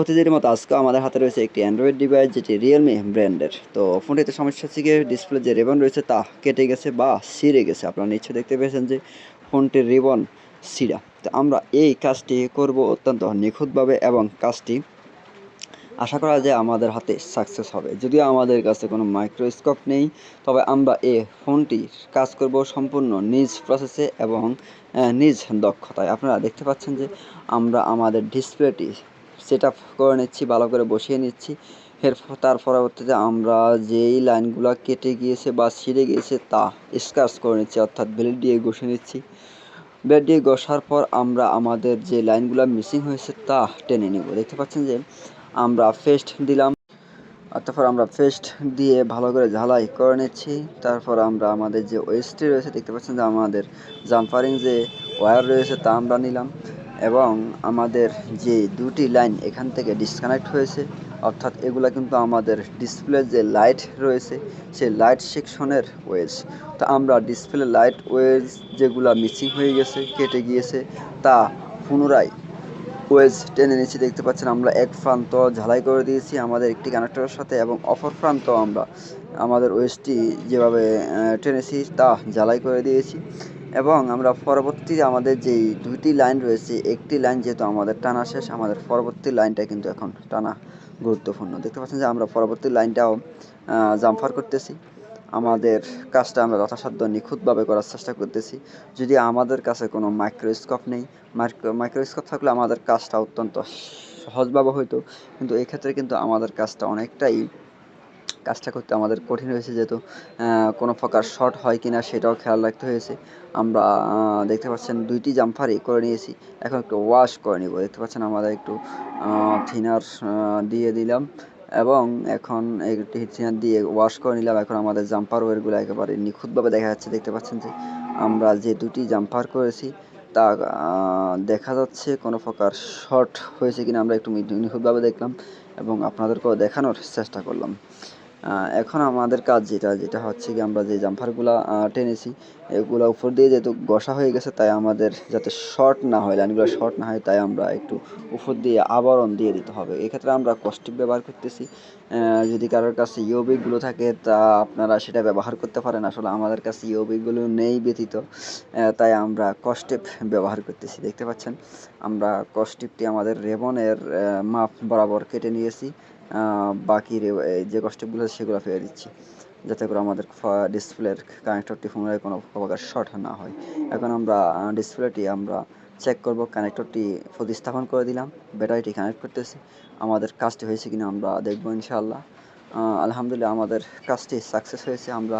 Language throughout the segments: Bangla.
প্রতিদিনের মতো আজকে আমাদের হাতে রয়েছে একটি অ্যান্ড্রয়েড ডিভাইস যেটি রিয়েলমি ব্র্যান্ডের তো ফোনটিতে সমস্যা হচ্ছে গিয়ে ডিসপ্লে যে রিবন রয়েছে তা কেটে গেছে বা ছিঁড়ে গেছে। আপনারা নিশ্চয়ই দেখতে পেয়েছেন যে ফোনটির রিবন ছিঁড়া। তো আমরা এই কাজটি করব অত্যন্ত নিখুঁতভাবে এবং কাজটি আশা করা যায় আমাদের হাতে সাকসেস হবে। যদিও আমাদের কাছে কোনো মাইক্রোস্কোপ নেই, তবে আমরা এই ফোনটির কাজ করব সম্পূর্ণ নিজ প্রসেসে এবং নিজ দক্ষতায়। আপনারা দেখতে পাচ্ছেন যে আমরা আমাদের ডিসপ্লেটি সেট আপ করে নিচ্ছি, ভালো করে বসিয়ে নিচ্ছি। এর তার পরবর্তীতে আমরা যেই লাইনগুলো কেটে গিয়েছে বা ছিঁড়ে গিয়েছে তা স্কার্চ করে নিচ্ছি, অর্থাৎ ব্লেড দিয়ে ঘষে নিচ্ছি। ব্লেড দিয়ে ঘষার পর আমরা আমাদের যে লাইনগুলো মিসিং হয়েছে তা টেনে নেব। দেখতে পাচ্ছেন যে আমরা পেস্ট দিলাম তারপর আমরা পেস্ট দিয়ে ভালো করে ঝালাই করে নিচ্ছি। তারপর আমরা আমাদের যে ওয়েস্টটি রয়েছে, দেখতে পাচ্ছেন যে আমাদের জাম্পারিং যে ওয়্যার রয়েছে তা আমরা নিলাম। এবং আমাদের যে দুটি লাইন এখান থেকে ডিসকানেক্ট হয়েছে, অর্থাৎ এগুলো কিন্তু আমাদের ডিসপ্লে যে লাইট রয়েছে, সেই লাইট সেকশনের ওয়েজ তো আমরা ডিসপ্লে লাইট ওয়েজ যেগুলা মিসিং হয়ে গেছে, কেটে গিয়েছে, তা পুনরায় ওয়েজ টেনে নিচ্ছি দেখতে পাচ্ছেন, আমরা এক প্রান্ত ঝালাই করে দিয়েছি আমাদের একটি কানেক্টরের সাথে এবং অপর প্রান্ত আমরা আমাদের ওয়েজটি যেভাবে টেনেছি তা ঝালাই করে দিয়েছি। এবং আমরা পরবর্তী আমাদের যেই দুইটি লাইন রয়েছে, একটি লাইন যেহেতু আমাদের টানা শেষ, আমাদের পরবর্তী লাইনটা কিন্তু এখন টানা গুরুত্বপূর্ণ। দেখতে পাচ্ছেন যে আমরা পরবর্তী লাইনটাও জাম্পার করতেছি। আমাদের কাজটা আমরা যথাসাধ্য নিখুঁতভাবে করার চেষ্টা করতেছি। যদি আমাদের কাছে কোনো মাইক্রোস্কোপ নেই মাইক্রো মাইক্রোস্কোপ থাকলে আমাদের কাজটা অত্যন্ত সহজভাবে হইতো। কিন্তু এক্ষেত্রে কিন্তু আমাদের কাজটা অনেকটাই কাজটা করতে আমাদের কঠিন হয়েছে যেহেতু কোনো প্রকার শর্ট হয় কিনা সেটাও খেয়াল রাখতে হয়েছে। আমরা দেখতে পাচ্ছেন দুইটি জাম্পারই করে নিয়েছি। এখন একটু ওয়াশ করে নিব। দেখতে পাচ্ছেন আমাদের একটু থিনার দিয়ে দিলাম এবং এখন একটি থিনার দিয়ে ওয়াশ করে নিলাম। এখন আমাদের জাম্পার ওয়ারগুলো একেবারে নিখুঁতভাবে দেখা যাচ্ছে। দেখতে পাচ্ছেন যে আমরা যে দুটি জাম্পার করেছি, তা দেখা যাচ্ছে কোনো প্রকার শর্ট হয়েছে কিনা আমরা একটু নিখুঁতভাবে দেখলাম এবং আপনাদেরকেও দেখানোর চেষ্টা করলাম। এখন আমাদের কাজ যেটা যেটা হচ্ছে কি আমরা যে জাম্পারগুলো টেনেছি, এগুলো উপর দিয়ে যেহেতু ঘষা হয়ে গেছে, তাই আমাদের যাতে শর্ট না হয়, লাইনগুলো শর্ট না হয়, তাই আমরা একটু উপর দিয়ে আবরণ দিয়ে দিতে হবে। এক্ষেত্রে আমরা কস্টিপ ব্যবহার করতেছি। যদি কারোর কাছে ইউবিকগুলো থাকে, তা আপনারা সেটা ব্যবহার করতে পারেন। আসলে আমাদের কাছে ইউবিকগুলো নেই ব্যতীত তাই আমরা কস্টেপ ব্যবহার করতেছি, দেখতে পাচ্ছেন? আমরা কস্টিপটি আমাদের রেবনের মাপ বরাবর কেটে নিয়েছি। বাকি যে কস্টেপগুলো আছে সেগুলো ফেলে দিচ্ছি। যাতে করে আমাদের ডিসপ্লের কানেক্টরটি পুনরায় কোনো প্রকার শর্ট না হয়। এখন আমরা ডিসপ্লেটি আমরা চেক করব কানেক্টরটি প্রতিস্থাপন করে দিলাম ব্যাটারিটি কানেক্ট করতেছি। আমাদের কাজটি হয়েছে কিনা আমরা দেখব ইনশাআল্লাহ। আহ, আলহামদুলিল্লাহ আমাদের কাজটি সাকসেস হয়েছে। আমরা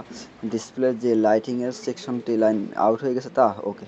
ডিসপ্লের যে লাইটিংয়ের সেকশনটি লাইন আউট হয়ে গেছে তা ওকে